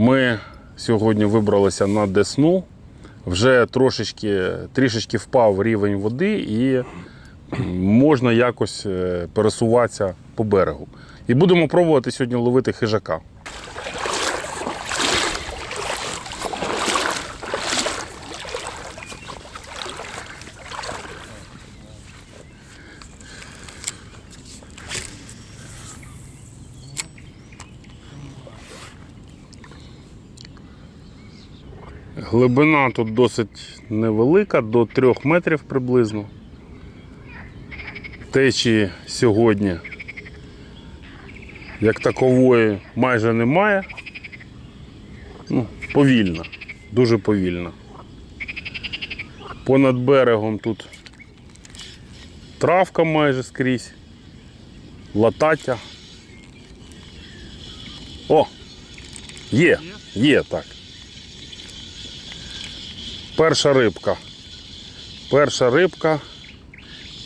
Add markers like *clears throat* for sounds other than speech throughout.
Ми сьогодні вибралися на Десну. Вже трошечки, трішечки впав рівень води і можна якось е, пересуватися по берегу. І будемо пробувати сьогодні ловити хижака. Глибина тут досить невелика, до 3 метрів приблизно. Течії сьогодні, як такової, майже немає. Ну, повільна, дуже повільна. Понад берегом тут травка майже скрізь, латаття. О! Є, є так. Перша рибка. Перша рибка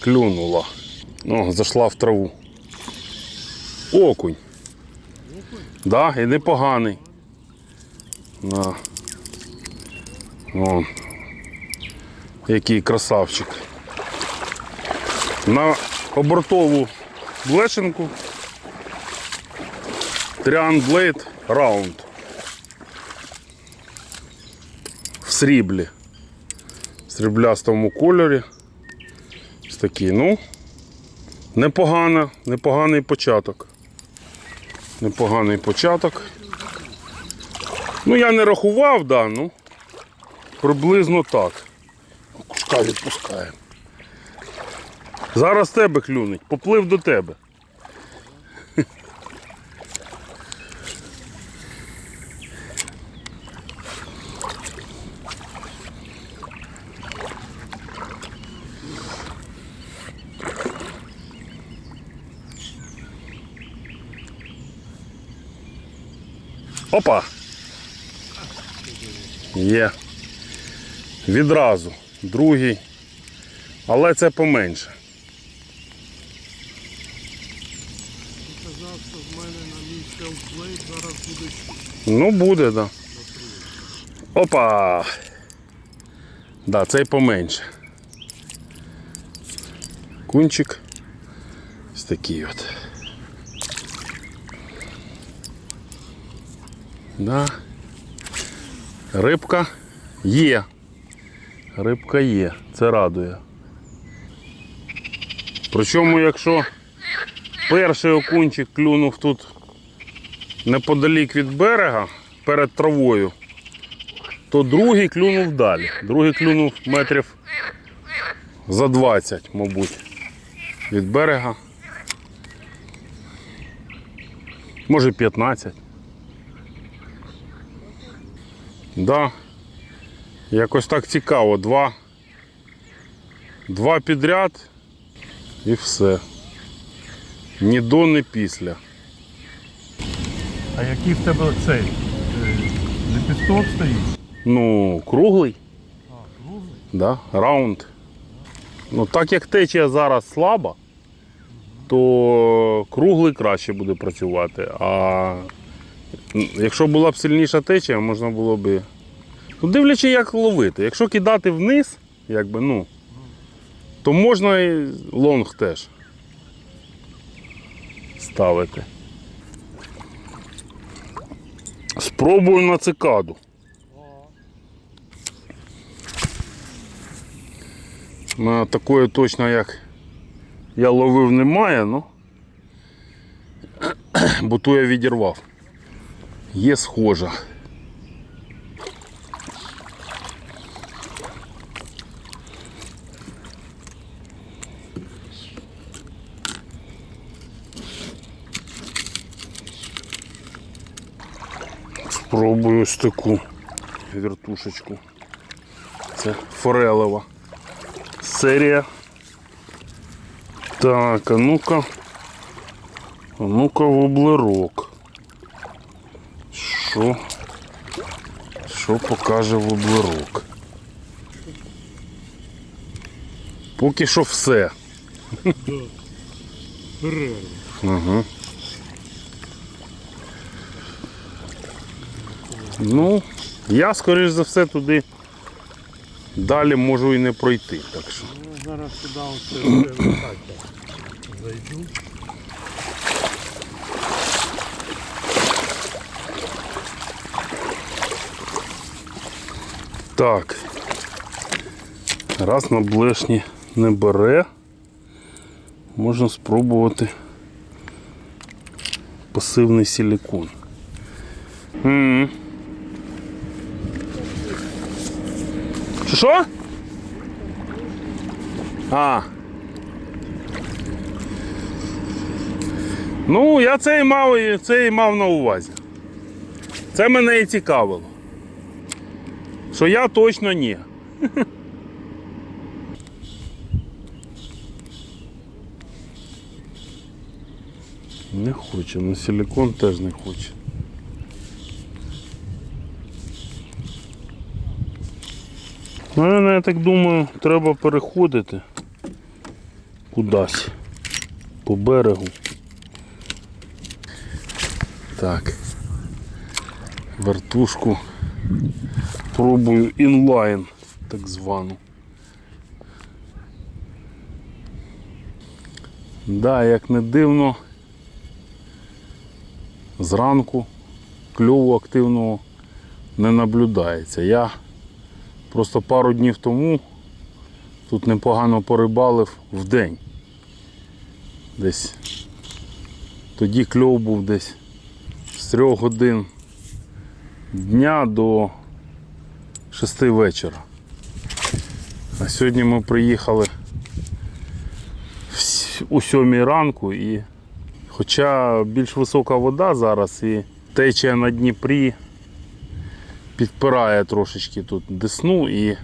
клюнула. О, зайшла в траву. Окунь. Да, і непоганий. На. Вон. Який красавчик. На обортову блешенку. Тріан Blade Round. В сріблі. Сріблястому кольорі. Ось такий, ну. Непогано, непоганий початок. Непоганий початок. Ну, я не рахував, да, ну. Приблизно так. Кушка відпускаємо. Зараз тебе клюнуть, поплив до тебе. Опа! Є. Відразу. Другий. Але це поменше. Казав, що в мене на мій зараз буде. Ну, буде, так. Да. Опа! Да, цей поменше. Кунчик. Ось такий от. Да. Рибка є. Рибка є. Це радує. Причому, якщо перший окунчик клюнув тут неподалік від берега перед травою, то другий клюнув далі. Другий клюнув метрів за 20, мабуть, від берега. Може 15. Да. Якось так цікаво. Два. Два підряд і все. Ні до, ні після. А який в тебе цей? Лепісток стоїть? Ну, круглий. А, круглий? Да, раунд. Ну, так як течія зараз слаба, то круглий краще буде працювати. А якщо була б сильніша течія, можна було б. Ну, дивлячись, як ловити. Якщо кидати вниз, якби, ну, то можна і лонг теж ставити. Спробую на цикаду. На такої точно, як я ловив, немає, ну. *clears throat* Бо ту я відірвав. Є схожа. Спробую ось таку вертушечку. Це форелева серія. Так, а ну-ка. А ну-ка воблерок. Що? Що покаже воблерок? Поки що все. Угу. Ну, я, скоріш за все, туди далі можу і не пройти. Так що. Ну, зараз сюди. *clears throat* Зайду. Так. Раз на блешні не бере, можна спробувати пасивний силікон. Що? А. Ну, я це і мав, це і мав на увазі. Це мене і цікавило. Що я точно ні. Не хоче, на силикон теж не хоче. Ну, я так думаю, треба переходити кудись по берегу. Так. Вертушку пробую інлайн, так звану. Да, як не дивно, зранку кльову активного не наблюдається. Я просто пару днів тому тут непогано порибалив в день. Десь тоді кльов був десь з 3 годин дня до 6 вечора. А сьогодні ми приїхали у 7 ранку і хоча більш висока вода зараз і течія на Дніпрі підпирає трошечки тут десну і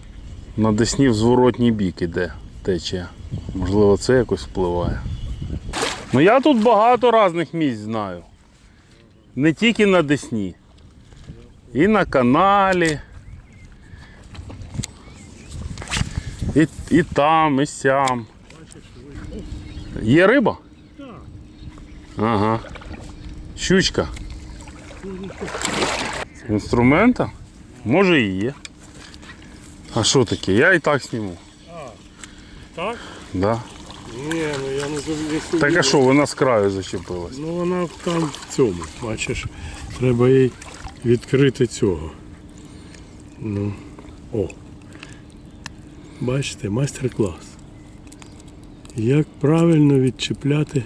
на десні в зворотній бік іде течія. Можливо, це якось впливає. Ну я тут багато різних місць знаю. Не тільки на Десні. І на каналі. І, і там, і сям. Є риба? Так. Ага. Щучка. Інструмента? Може і є. А що таке? Я і так зніму. Так? Да. Ні, ну я не зовсім. Так а що, вона з краю зачепилась? Ну вона там в цьому, бачиш, треба їй відкрити цього. Ну, о. Бачите, майстер-клас. Як правильно відчіпляти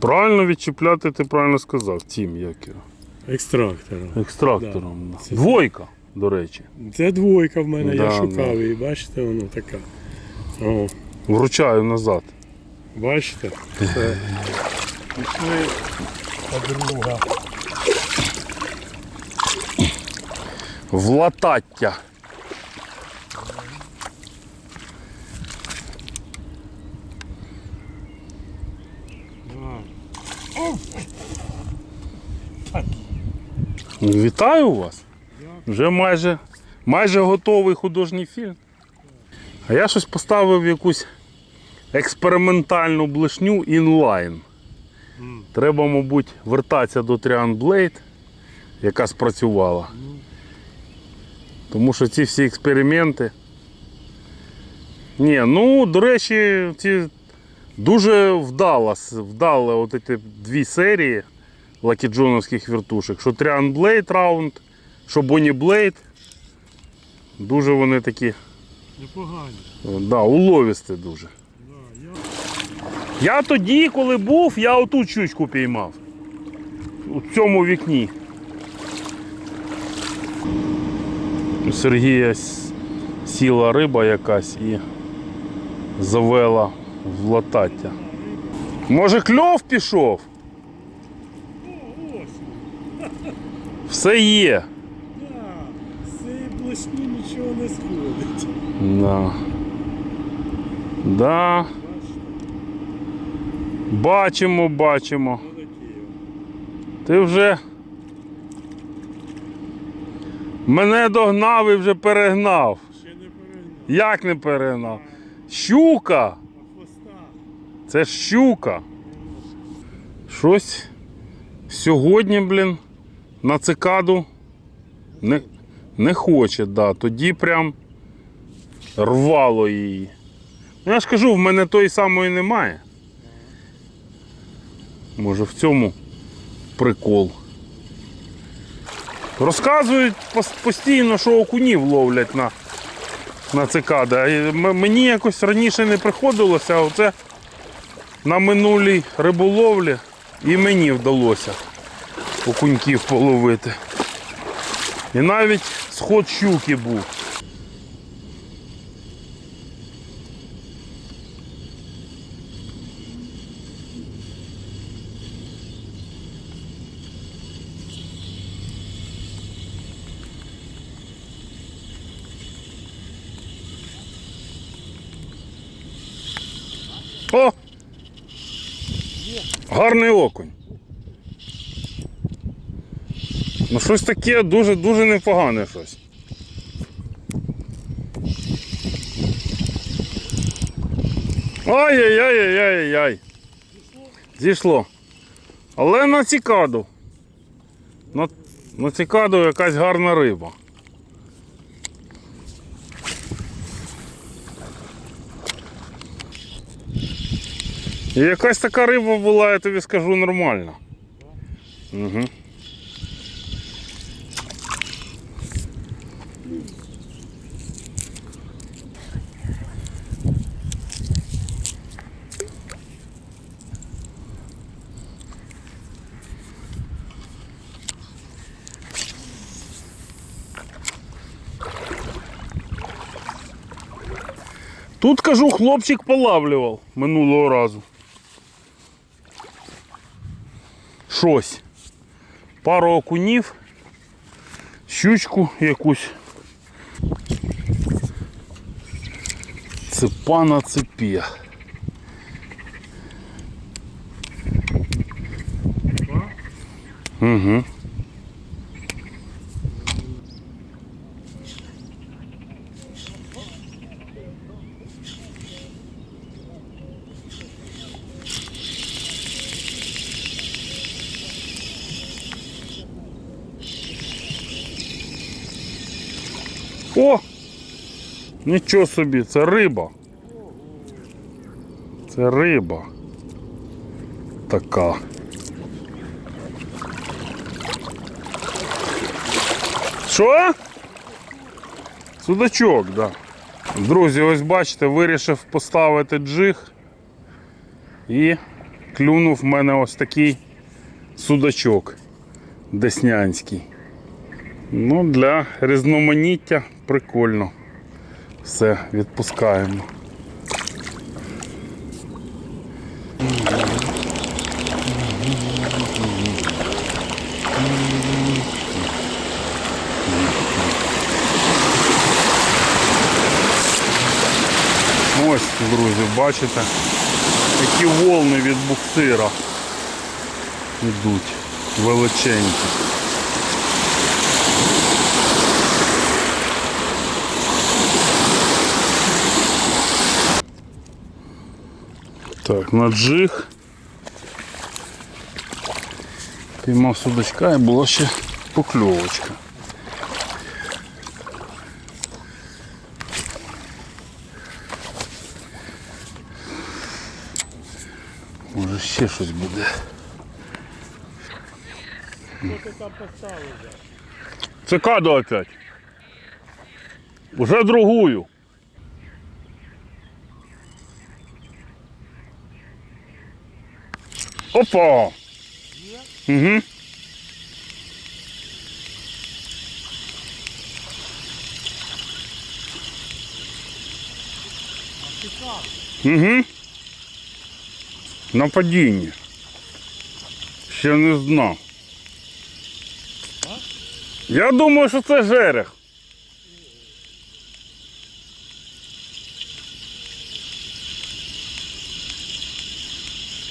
Правильно відчіпляти, ти правильно сказав, тім як його. екстрактором. Екстрактором. Да. Це- Двойка, до речі. Це двойка в мене, я Да, шукав да. її, бачите, воно така. О, Вручаю назад. бачите? Це *laughs* пішли подруга. В латаття. Вітаю вас. Вже майже, майже готовий художній фільм. А я щось поставив якусь експериментальну блешню інлайн. Треба, мабуть, вертатися до Trian Blade, яка спрацювала. Тому що ці всі експерименти. Ні, ну, до речі, ці дуже вдало, вдали от ці дві серії лакіджоновських вертушок. Що Trian Blade Round, що Bonnie Blade. Дуже вони такі, Непогані. да, уловісті дуже. Да, я... Я тоді, коли був, я оту щучку піймав. У цьому вікні. У Сергія сіла риба якась і завела в латаття. Може кльов пішов? Все є. З цієї нічого не сходить. Да. Да. Бачимо, бачимо. Ти вже мене догнав і вже перегнав. Ще не перегнав. Як не перегнав? Щука! Це ж щука. Щось сьогодні, блін, на цикаду Не, не хоче, да. Тоді прям рвало її. Ну, я ж кажу, в мене тої самої немає. Може в цьому прикол. Розказують постійно, що окунів ловлять на, на цикади. Мені якось раніше не приходилося, а оце на минулій риболовлі і мені вдалося окуньків половити. І навіть сход щуки був. О! Гарний окунь. Ну щось таке дуже-дуже непогане щось. Ай-яй-яй-яй-яй-яй. Зійшло. Але на цікаду. На, на цікаду якась гарна риба. Якась така риба була, я тобі скажу, нормальна. Угу. Тут кажу, хлопчик полавлював минулого разу. Щось. Пару окунів, щучку якусь. Цепа на цепі. Угу. О! Нічого собі, це риба. Це риба. Така. Що? Судачок, так. Да. Друзі, ось бачите, вирішив поставити джиг і клюнув в мене ось такий судачок деснянський. Ну, для різноманіття прикольно. Все, відпускаємо. Ось, друзі, бачите, які волни від буксира йдуть величенькі. Так, на джиг. Піймав судачка і була ще покльовочка. Може ще щось буде. Вже? Цикаду опять. Уже другую. Опа! Угу. Угу. На падінні. Ще не знав. Я думаю, що це жерех.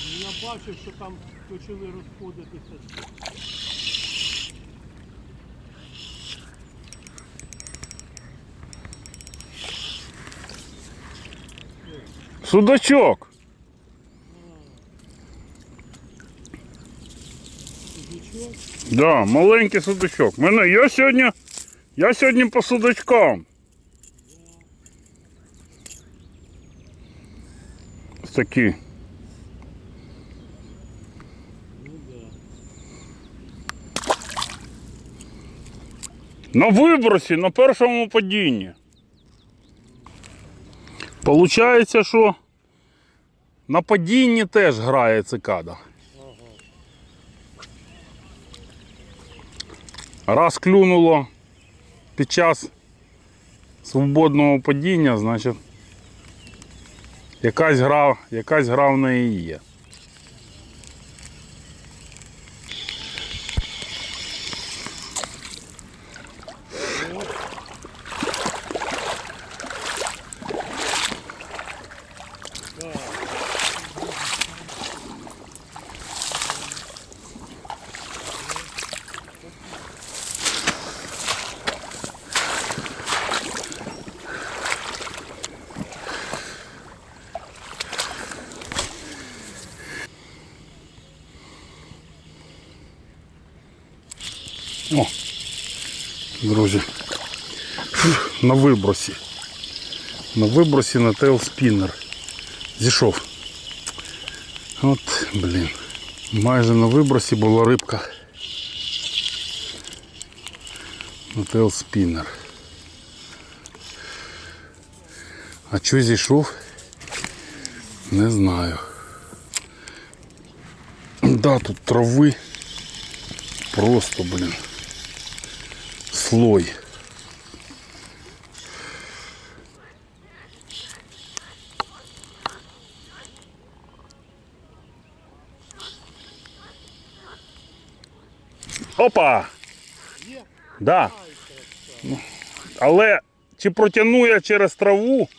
Ну, Я бачив, що там почали розходитися. Судачок. Нічого. Да, маленький судачок. Мене я сьогодні Я сьогодні по судочкам. Ось такі. На вибросі, на першому падінні. Получається, що на падінні теж грає цикада. Раз клюнуло під час свободного падіння, значить якась гра, якась гра в неї є. О, друзі, на вибросі. На вибросі на тейлспіннер. Зійшов. От, блін. Майже на вибросі була рибка. На тейлспіннер. А що зійшов? Не знаю. Да, тут трави. Просто, блин, слой. Опа! Да. Але чи протягну я через траву?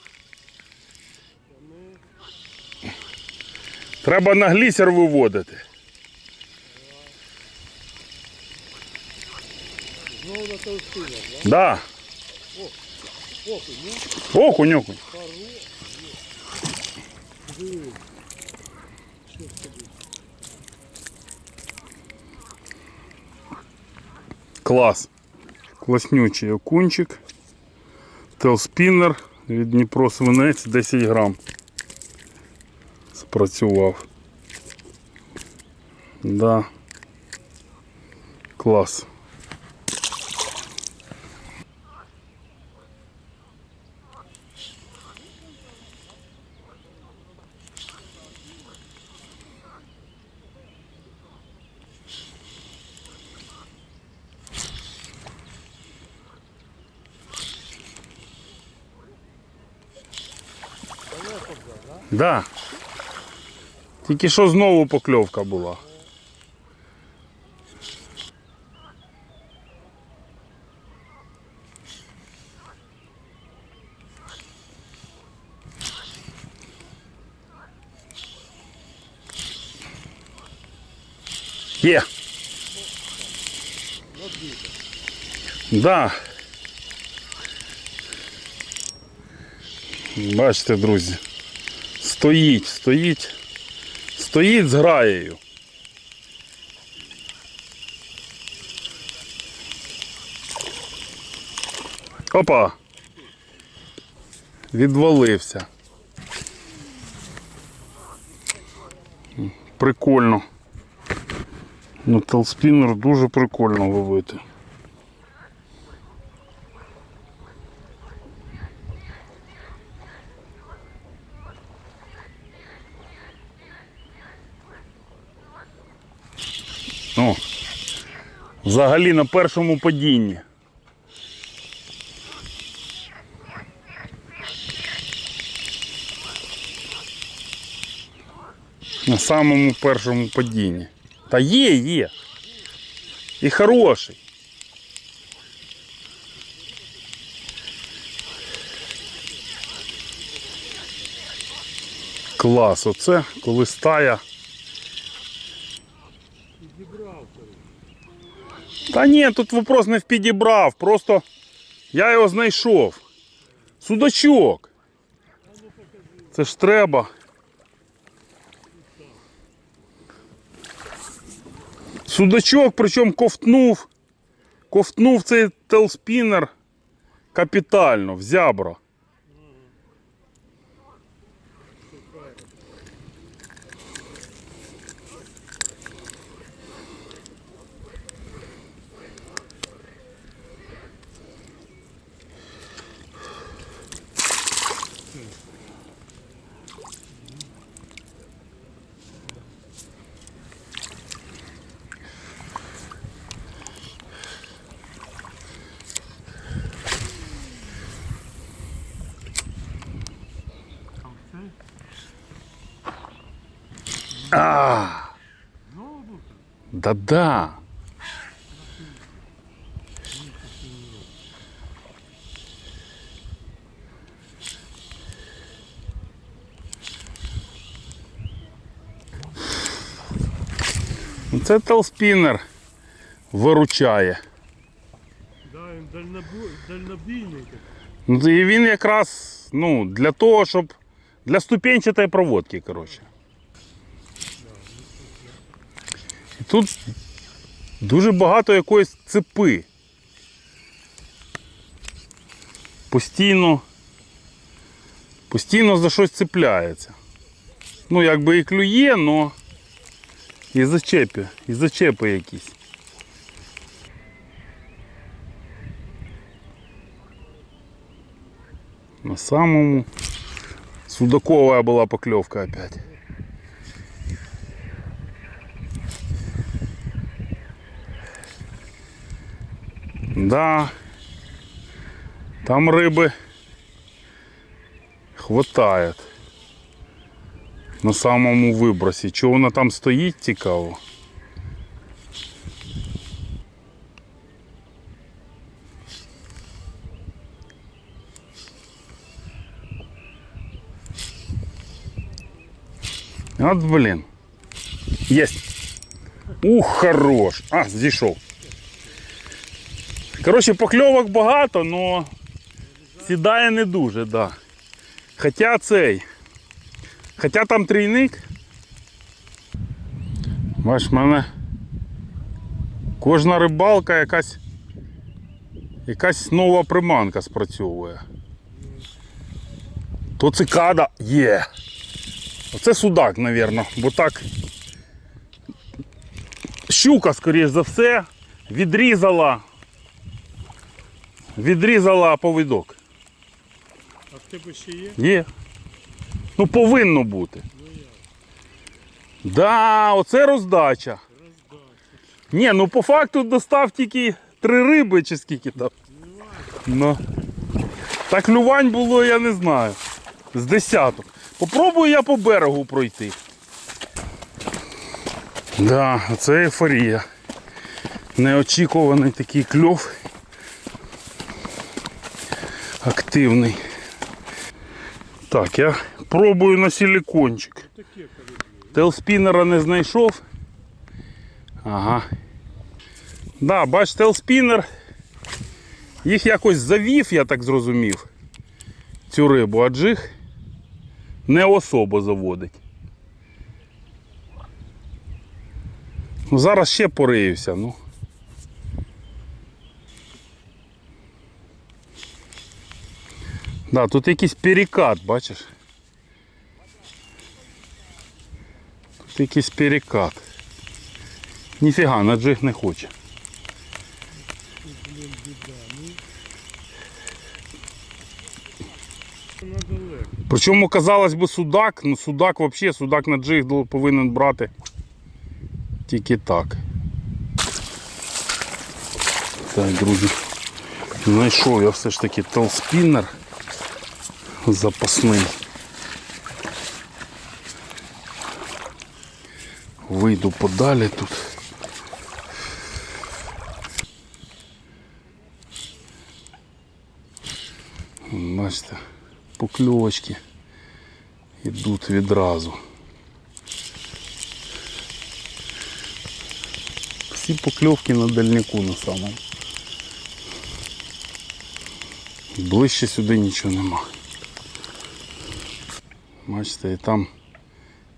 Треба на глісер виводити. Знову на толстина, Да. Окунь, Окунь, окунь. диви. Клас. Класнючий окунчик. Телспіннер від Дніпро свинець 10 грам. Спрацював. Да. Клас. Да. Тільки що знову покльовка була. Є. Да. Бачите, друзі. Стоїть, стоїть, стоїть з граєю. Опа! Відвалився. Прикольно. Ну, телспінер дуже прикольно ловити. Взагалі на першому падінні. На самому першому падінні. Та є, є. І хороший. Клас, оце коли стая. Та ні, тут вопрос не в підібрав, просто я його знайшов. Судачок. Це ж треба. Судачок, причому ковтнув. Ковтнув цей телспінер капітально, в зябро. Да-да. Ну, Це телспінер виручає. Да, він дальнобу... дальнобійник. Ну, і він якраз ну, для того, щоб для ступенчатої проводки, коротше. І тут дуже багато якоїсь цепи. Постійно, постійно за щось цепляється. Ну, якби і клює, але і зачепи, і зачепи якісь. На самому судаковая была поклевка опять. Да, там рыбы хватает. На самому вибросі. Чого вона там стоїть, цікаво. От блін. Єсть. Ух, хорош. А, зійшов. Коротше, покльовок багато, но сідає не дуже, да. Хоча цей. Хоча там трійник. Бач, в мене кожна рибалка якась якась нова приманка спрацьовує. То цикада є. Оце судак, мабуть, бо так щука, скоріш за все, відрізала. Відрізала повідок. А в тебе ще є? Є. Ну повинно бути. Да, оце роздача. Ні, ну по факту достав тільки три риби чи скільки там. Ну. Так клювань було, я не знаю. З десяток. Попробую я по берегу пройти. Да, це ейфорія. Неочікуваний такий кльов. Активний. Так, я пробую на силикончик. Телспінера не знайшов. Ага. Да, бач, телспінер. Їх якось завів, я так зрозумів. Цю рибу, а джиг не особо заводить. Ну, зараз ще пориюся, ну. Да, тут якийсь перекат, бачиш? Тут якийсь перекат. Ніфіга, на джиг не хоче. Причому, казалось би, судак, ну судак взагалі, судак на джиг повинен брати тільки так. Так, друзі, знайшов я все ж таки телспіннер запасний. Вийду подалі тут. Бачите, покльовочки йдуть відразу. Всі покльовки на дальняку на самому. Ближче сюди нічого нема. Бачите, і там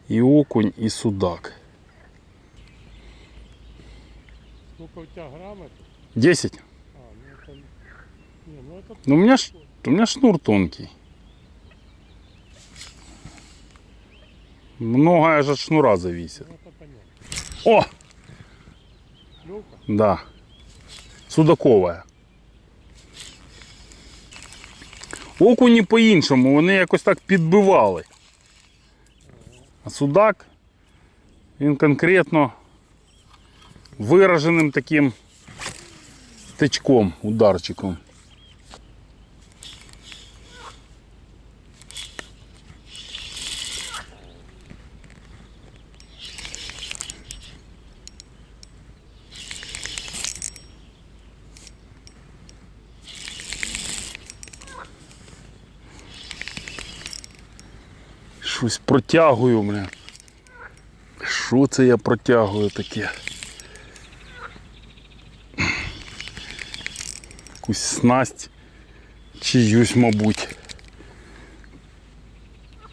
і окунь, і судак. Сколько у тебе грамів? 10. А, ну там Не, ну это Ну, у меня, ш- у меня шнур тонкий. Многое же от шнура зависит. ну, это понятно. О, Клевка? да. Судаковая. Окуні по-іншому, вони якось так підбивали. А судак, він конкретно вираженим таким тичком, ударчиком. Щось протягую, бля. Що це я протягую таке? Якусь снасть чиюсь, мабуть.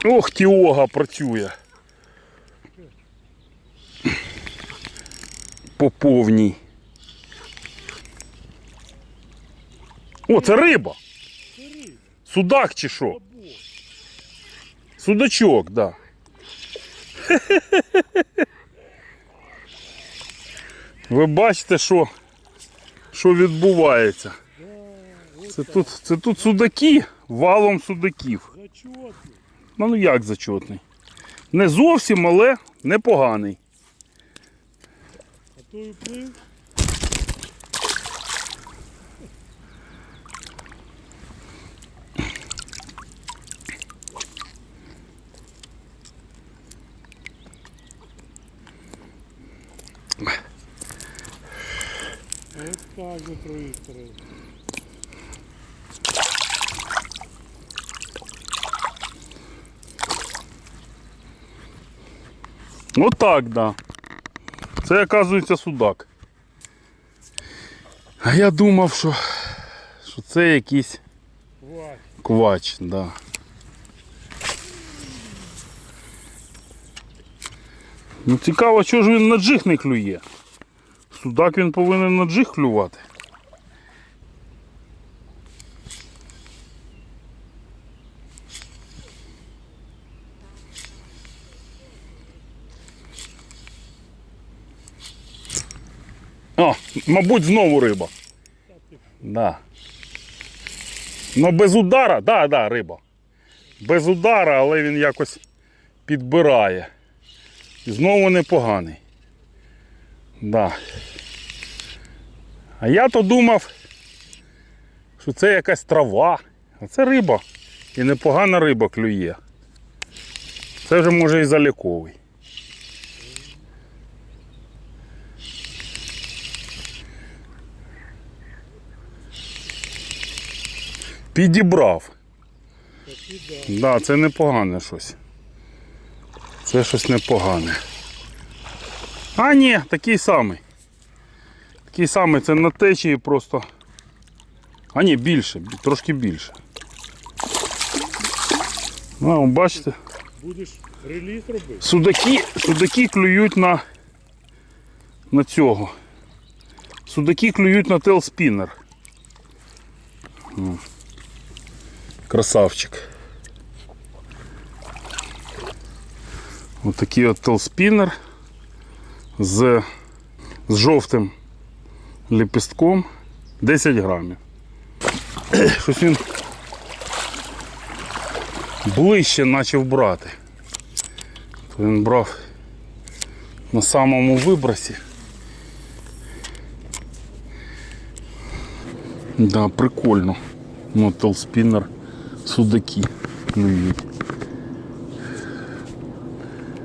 Ох, тіога працює. По повній. О, це риба! Судак чи що? Судачок, да. Ви бачите, що, що відбувається. Це тут, це тут судаки, валом судаків. Ну, ну як зачетний? Не зовсім, але непоганий. А то и Вот так же пристроил. Отак, да. Це, оказується, судак. А я думав, що, що це якийсь Хватит. квач, да. Ну цікаво, чого ж він на джиг не клює. Судак він повинен на джиг клювати. О, мабуть, знову риба. Да. Ну без удара, да, да, риба. Без удара, але він якось підбирає. І знову непоганий. Да. А я то думав, що це якась трава. А це риба. І непогана риба клює. Це вже може і заліковий. Підібрав. Таки да. Да, це непогане щось. Це щось непогане. А, ні, такий самий. Такий самий, це на течії просто. А ні, більше, трошки більше. Ну, бачите, Будеш реліз робити? судаки, судаки клюють на, на цього. Судаки клюють на телспінер. М. Красавчик. Отакий от телспінер з, з жовтим лепістком 10 грамів. *coughs* Щось він ближче почав брати. То він брав на самому вибросі. Да, прикольно. Ну, телспінер, судаки клюють.